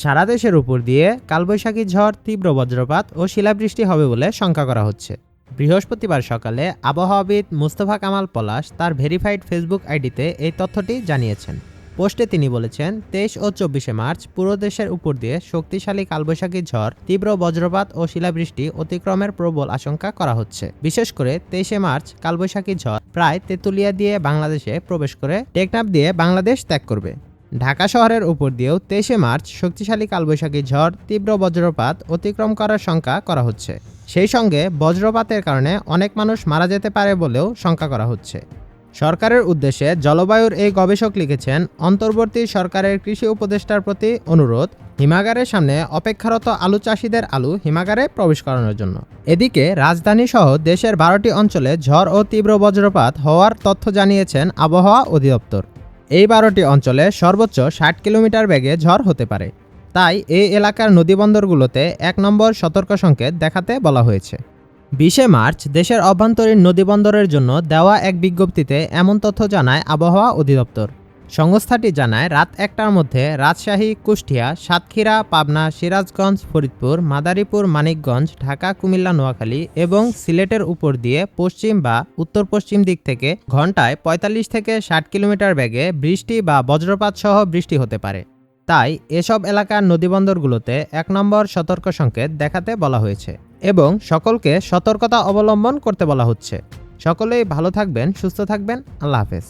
সারা দেশের উপর দিয়ে কালবৈশাখী ঝড়, তীব্র বজ্রপাত ও শিলাবৃষ্টি হবে বলে শঙ্কা করা হচ্ছে। বৃহস্পতিবার সকালে আবহাওয়াবিদ মুস্তফা কামাল পলাশ তার ভেরিফাইড ফেসবুক আইডিতে এই তথ্যটি জানিয়েছেন। পোস্টে তিনি বলেছেন, তেইশ ও চব্বিশে মার্চ পুরো দেশের উপর দিয়ে শক্তিশালী কালবৈশাখী ঝড়, তীব্র বজ্রপাত ও শিলাবৃষ্টি অতিক্রমের প্রবল আশঙ্কা করা হচ্ছে। বিশেষ করে তেইশে মার্চ কালবৈশাখী ঝড় প্রায় তেঁতুলিয়া দিয়ে বাংলাদেশে প্রবেশ করে টেকনাফ দিয়ে বাংলাদেশ ত্যাগ করবে। ঢাকা শহরের উপর দিয়েও তেইশে মার্চ শক্তিশালী কালবৈশাখী ঝড় তীব্র বজ্রপাত অতিক্রম করার শঙ্কা করা হচ্ছে। সেই সঙ্গে বজ্রপাতের কারণে অনেক মানুষ মারা যেতে পারে বলেও শঙ্কা করা হচ্ছে। সরকারের উদ্দেশ্যে জলবায়ুর এই গবেষক লিখেছেন, অন্তর্বর্তী সরকারের কৃষি উপদেষ্টার প্রতি অনুরোধ, হিমাগারের সামনে অপেক্ষারত আলু চাষিদের আলু হিমাগারে প্রবেশ করানোর জন্য। এদিকে রাজধানী সহ দেশের বারোটি অঞ্চলে ঝড় ও তীব্র বজ্রপাত হওয়ার তথ্য জানিয়েছেন আবহাওয়া অধিদপ্তর। এই বারোটি অঞ্চলে সর্বোচ্চ ষাট কিলোমিটার বেগে ঝড় হতে পারে। তাই এই এলাকার নদীবন্দরগুলোতে এক নম্বর সতর্ক সংকেত দেখাতে বলা হয়েছে। বিশে মার্চ দেশের অভ্যন্তরীণ নদীবন্দরের জন্য দেওয়া এক বিজ্ঞপ্তিতে এমন তথ্য জানায় আবহাওয়া অধিদপ্তর। সংস্থাটি জানায়, রাত একটার মধ্যে রাজশাহী, কুষ্টিয়া, সাতক্ষীরা, পাবনা, সিরাজগঞ্জ, ফরিদপুর, মাদারীপুর, মানিকগঞ্জ, ঢাকা, কুমিল্লা, নোয়াখালী এবং সিলেটের উপর দিয়ে পশ্চিম বা উত্তর পশ্চিম দিক থেকে ঘন্টায় ৪৫ থেকে ষাট কিলোমিটার বেগে বৃষ্টি বা বজ্রপাত সহ বৃষ্টি হতে পারে। তাই এসব এলাকার নদীবন্দরগুলোতে এক নম্বর সতর্ক সংকেত দেখাতে বলা হয়েছে এবং সকলকে সতর্কতা অবলম্বন করতে বলা হচ্ছে। সকলেই ভালো থাকবেন, সুস্থ থাকবেন। আল্লাহ হাফেজ।